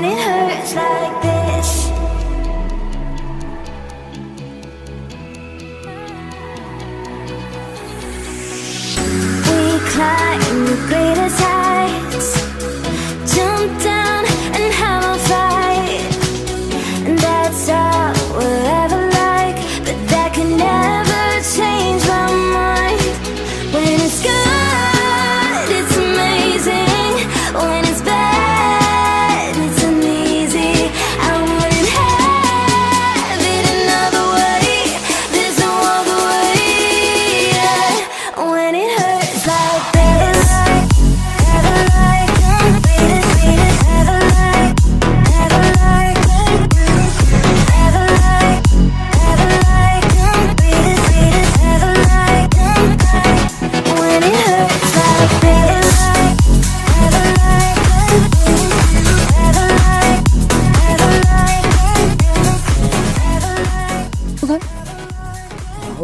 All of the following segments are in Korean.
when it hurts like this. We climb the greatest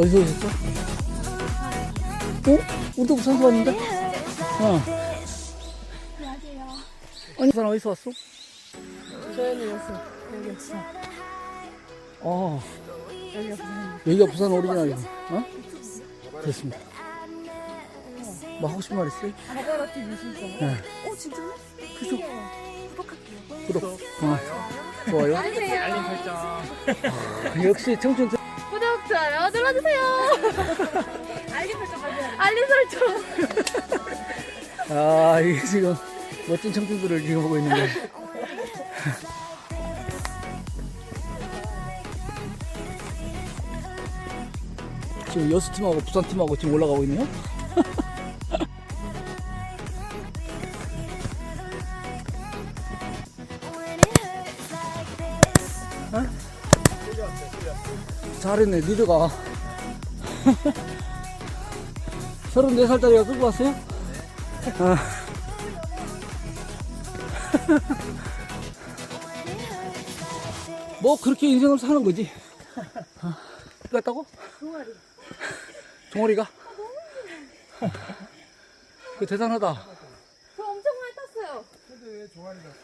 어디서 오셨어? 어? 우리도 부산서 왔는데? 어. 아니, 부산 어디서 왔어? 저연이었어. 여기였어. 어, 여기가 부산. 여기가 부산 오리지널이야. 어? 그렇습니다. 뭐 하고 싶은 말 있어요? 바다라 TV 진짜. 네. 어 진짜요? 그죠? 구독할게요. 구독. 어. 좋아요. 알림 아, 역시 청춘. 좋아요 눌러주세요. 알림 설정까지. 알림 설정. 아, 이게 지금 멋진 청춘들을 지금 보고 있는데. 지금 여수팀하고 부산팀하고 지금 올라가고 있네요. 잘했네, 리드가. 34살짜리가 끌고 왔어요? 아. 뭐 그렇게 인생을 사는 거지. 아, 갔다고? 동아리. 종아리가? 그 대단하다. 저 엄청 많이 탔어요.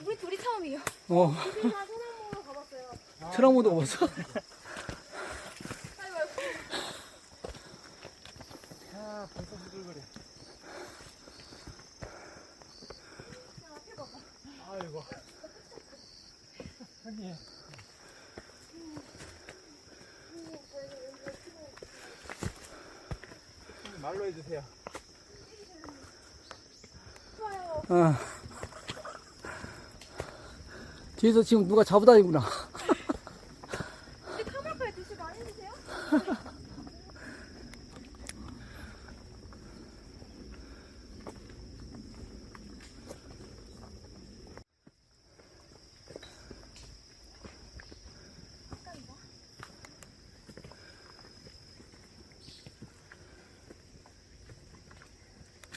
우리 둘이 처음이에요. 어, 소나무로 가봤어요. 트라우마도 봤어? 빨리 말고. 말로 해주세요. 어. 뒤에서 지금 누가 잡아다니구나. 우리 카메라까지 드시고 안 해주세요?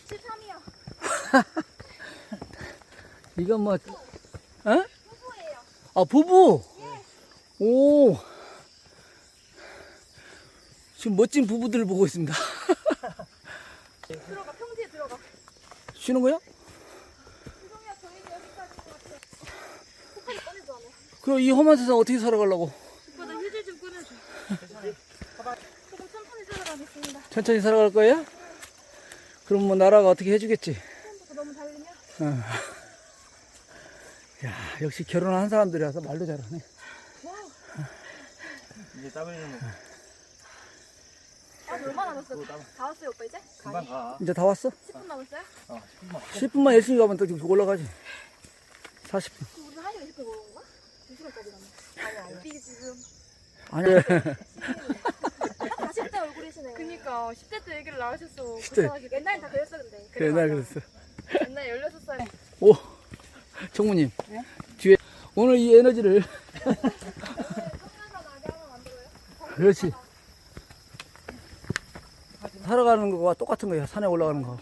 칠삼이요. 이건 뭐, 어? 아, 부부? 오. 지금 멋진 부부들을 보고 있습니다. 들어가 평지에 들어가. 쉬는 거야? 그럼 이 험한 세상 어떻게 살아가려고? 오빠 나 휴지 좀 꺼내줘. 조금 천천히 들어가겠습니다. 천천히 살아갈 거야? 그럼 뭐 나라가 어떻게 해주겠지? 야, 역시 결혼한 사람들이라서 말도 잘하네. 이제 땀 흘리는 거아 얼마 남았어요? 다 왔어요 오빠 이제? 금방 가. 이제 다 왔어? 10분 남았어요? 어, 10분만. 10분만 열심히 가면 또 올라가지. 40분. 그럼 우리 한 시간 20분 먹은 건가? 2시간까지 남았어 아니 아니 지금 아니, 딱 40대 얼굴이시네 그니까 10대 때 얘기를 나오셨어 10대. 불쌍하게. 옛날엔 다 그랬어 근데 그래, 나 그랬어. 옛날 16살 오, 정무님. 뒤에, 오늘 이 에너지를. 그렇지. 살아가는 거와 똑같은 거야. 산에 올라가는 거.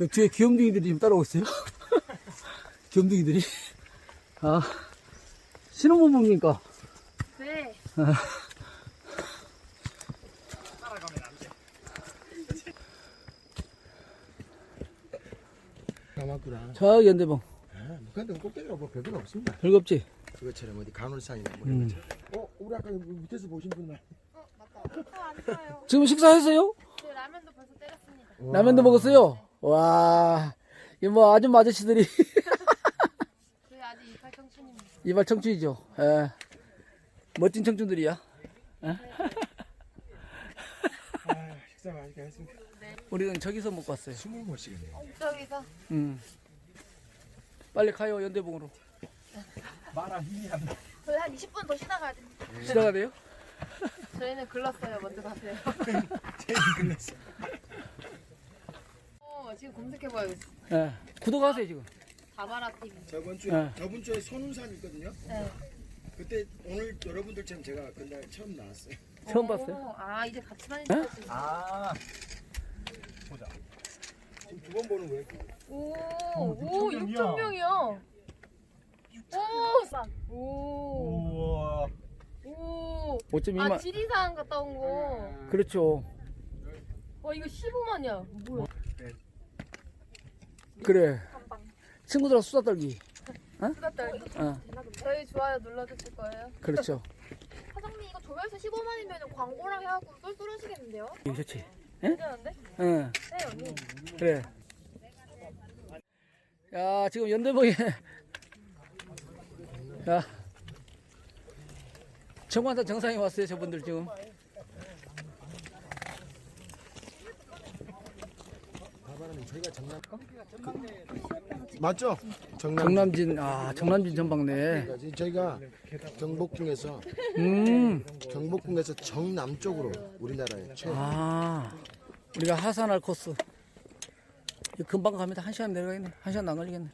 여기 뒤에 귀염둥이들이 지금 따라오고 있어요. 귀염둥이들이. 아, 신혼부부입니까? 네 남았구나. 저 연대봉. 아, 근데 꼭대기가 뭐 별건 없습니다. 별거 없지? 그것처럼 어디 간월산이나 뭐 음. 이런 것처럼. 어, 우리 아까 밑에서 보신 분 말. 어안 좋아요. 지금 식사했어요? 저 라면도 벌써 때렸습니다. 라면도 먹었어요? 와, 이뭐 아줌 아저씨들이 저희 아직 이팔 청춘입니다. 이발 청춘이죠. 예. 멋진 청춘들이야. 아, 식사 맛있게 했습니다. 우리는 저기서 먹고 왔어요. 숨을 못 쉬겠네요. 저기서 음. 빨리 가요 연대봉으로. 말아 힘이 안 나. 저희 한 20분 더 쉬다 가야 됩니다. 지나가 돼요? 저희는 글렀어요. 먼저 가세요. 끝났어. 어, 지금 검색해봐야겠어. 예. 구독하세요 지금. 다바라 TV. 저번 주에 네. 저번 주에 손운산 있거든요. 네. 그때 오늘 여러분들처럼 제가 그날 처음 나왔어요. 처음 봤어요. 오, 아 이제 같이 다니는 거지. 아. 두 번 보는 거예요. 오, 어, 오, 6,000 6천 명이야. 오, 싼. 오, 우와. 오. 5.2만. 아 지리산 갔다 온 거. 그렇죠. 와 이거 15만이야. 뭐야? 그래. 친구들하고 수다 떨기. 수다 떨기. 어, 저희 좋아요 눌러주실 거예요? 그렇죠. 사장님 이거 조회수 15만이면 광고랑 해갖고 쏠쏠하시겠는데요? 좋지. 괜찮은데? 응, 네 언니. 그래. 야, 지금 연대봉에. 야. 정관산 정상에 왔어요, 저분들 지금. 맞죠? 정남. 정남진, 아, 정남진 전방네. 저희가 경복궁에서 음, 경복궁에서 정남쪽으로 우리나라의 최 아, 우리가 하산할 코스. 금방 갑니다. 한 시간 내려가겠네. 한 시간 안 걸리겠네.